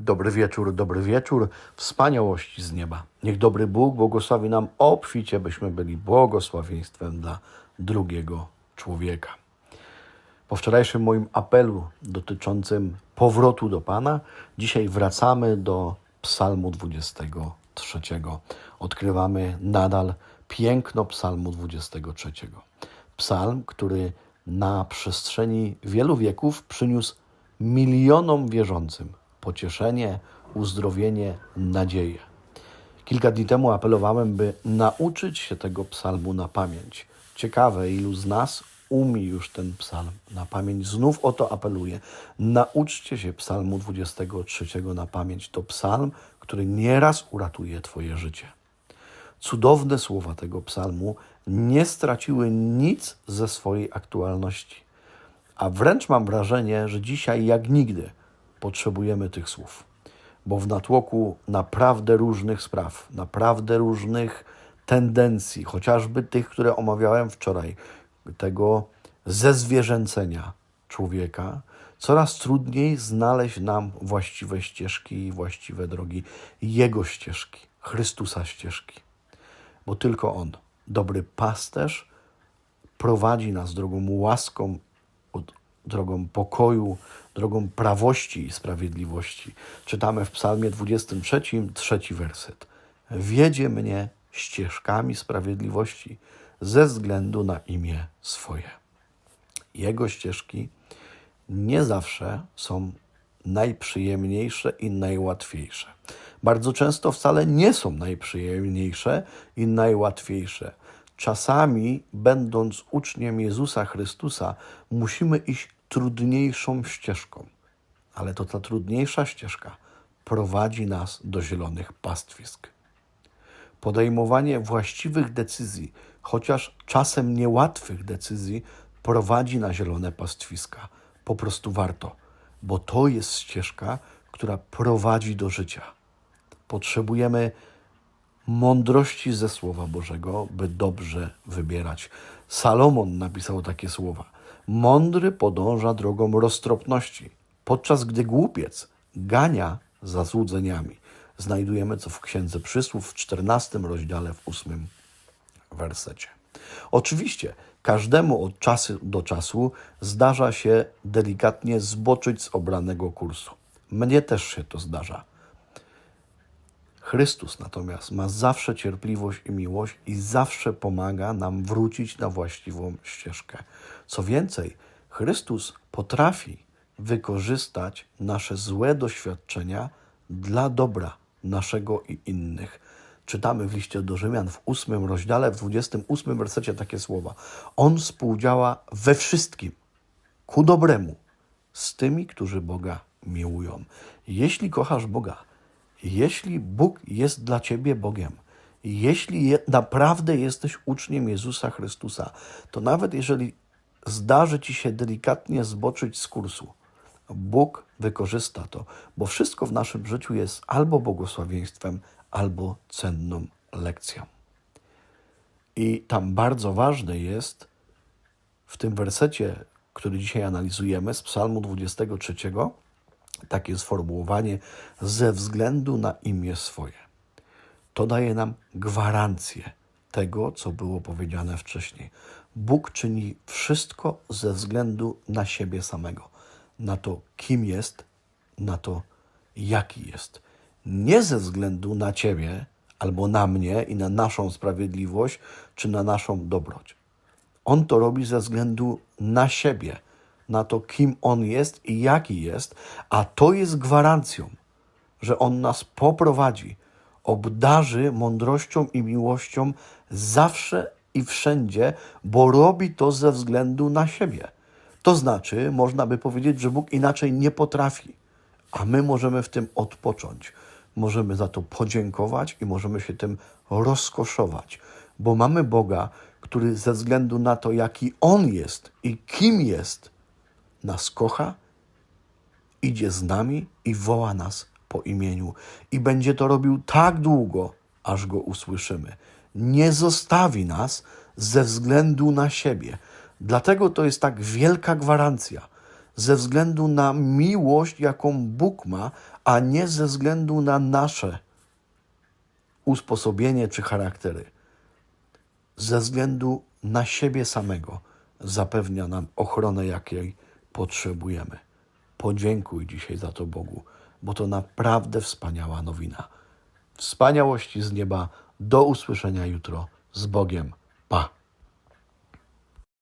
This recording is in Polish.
Dobry wieczór, dobry wieczór, wspaniałości z nieba. Niech dobry Bóg błogosławi nam obficie, byśmy byli błogosławieństwem dla drugiego człowieka. Po wczorajszym moim apelu dotyczącym powrotu do Pana, dzisiaj wracamy do Psalmu 23. Odkrywamy nadal piękno Psalmu 23. Psalm, który na przestrzeni wielu wieków przyniósł milionom wierzącym pocieszenie, uzdrowienie, nadzieję. Kilka dni temu apelowałem, by nauczyć się tego psalmu na pamięć. Ciekawe, ilu z nas umie już ten psalm na pamięć. Znów o to apeluję. Nauczcie się psalmu 23 na pamięć. To psalm, który nieraz uratuje Twoje życie. Cudowne słowa tego psalmu nie straciły nic ze swojej aktualności. A wręcz mam wrażenie, że dzisiaj jak nigdy potrzebujemy tych słów, bo w natłoku naprawdę różnych spraw, naprawdę różnych tendencji, chociażby tych, które omawiałem wczoraj, tego zezwierzęcenia człowieka, coraz trudniej znaleźć nam właściwe ścieżki i właściwe drogi, Jego ścieżki, Chrystusa ścieżki. Bo tylko On, dobry pasterz, prowadzi nas drogą łaską, od- drogą pokoju, drogą prawości i sprawiedliwości. Czytamy w Psalmie 23, trzeci werset. Wiedzie mnie ścieżkami sprawiedliwości ze względu na imię swoje. Jego ścieżki nie zawsze są najprzyjemniejsze i najłatwiejsze. Bardzo często wcale nie są najprzyjemniejsze i najłatwiejsze. Czasami, będąc uczniem Jezusa Chrystusa, musimy iść trudniejszą ścieżką, ale to ta trudniejsza ścieżka prowadzi nas do zielonych pastwisk podejmowanie właściwych decyzji, chociaż czasem niełatwych decyzji, prowadzi na zielone pastwiska. Po prostu warto, bo to jest ścieżka, która prowadzi do życia. Potrzebujemy mądrości ze Słowa Bożego, by dobrze wybierać. Salomon napisał takie słowa: Mądry podąża drogą roztropności, podczas gdy głupiec gania za złudzeniami. Znajdujemy co w Księdze Przysłów w 14 rozdziale, w 8 wersecie. Oczywiście, każdemu od czasu do czasu zdarza się delikatnie zboczyć z obranego kursu. Mnie też się to zdarza. Chrystus natomiast ma zawsze cierpliwość i miłość i zawsze pomaga nam wrócić na właściwą ścieżkę. Co więcej, Chrystus potrafi wykorzystać nasze złe doświadczenia dla dobra naszego i innych. Czytamy w liście do Rzymian w ósmym rozdziale, w 28 wersecie takie słowa. On współdziała we wszystkim ku dobremu z tymi, którzy Boga miłują. Jeśli kochasz Boga, jeśli Bóg jest dla ciebie Bogiem, jeśli je, naprawdę jesteś uczniem Jezusa Chrystusa, to nawet jeżeli zdarzy ci się delikatnie zboczyć z kursu, Bóg wykorzysta to, bo wszystko w naszym życiu jest albo błogosławieństwem, albo cenną lekcją. I tam bardzo ważne jest w tym wersecie, który dzisiaj analizujemy z Psalmu 23, takie sformułowanie ze względu na imię swoje. To daje nam gwarancję tego, co było powiedziane wcześniej. Bóg czyni wszystko ze względu na siebie samego, na to, kim jest, na to, jaki jest. Nie ze względu na Ciebie albo na mnie i na naszą sprawiedliwość czy na naszą dobroć. On to robi ze względu na siebie, na to, kim On jest i jaki jest, a to jest gwarancją, że On nas poprowadzi, obdarzy mądrością i miłością zawsze i wszędzie, bo robi to ze względu na siebie. To znaczy, można by powiedzieć, że Bóg inaczej nie potrafi, a my możemy w tym odpocząć. Możemy za to podziękować i możemy się tym rozkoszować, bo mamy Boga, który ze względu na to, jaki On jest i kim jest, nas kocha, idzie z nami i woła nas po imieniu. I będzie to robił tak długo, aż go usłyszymy. Nie zostawi nas ze względu na siebie. Dlatego to jest tak wielka gwarancja. ze względu na miłość, jaką Bóg ma, a nie ze względu na nasze usposobienie czy charaktery. Ze względu na siebie samego zapewnia nam ochronę, jakiej potrzebujemy. Podziękuj dzisiaj za to Bogu, bo to naprawdę wspaniała nowina. Wspaniałości z nieba. Do usłyszenia jutro. Z Bogiem. Pa.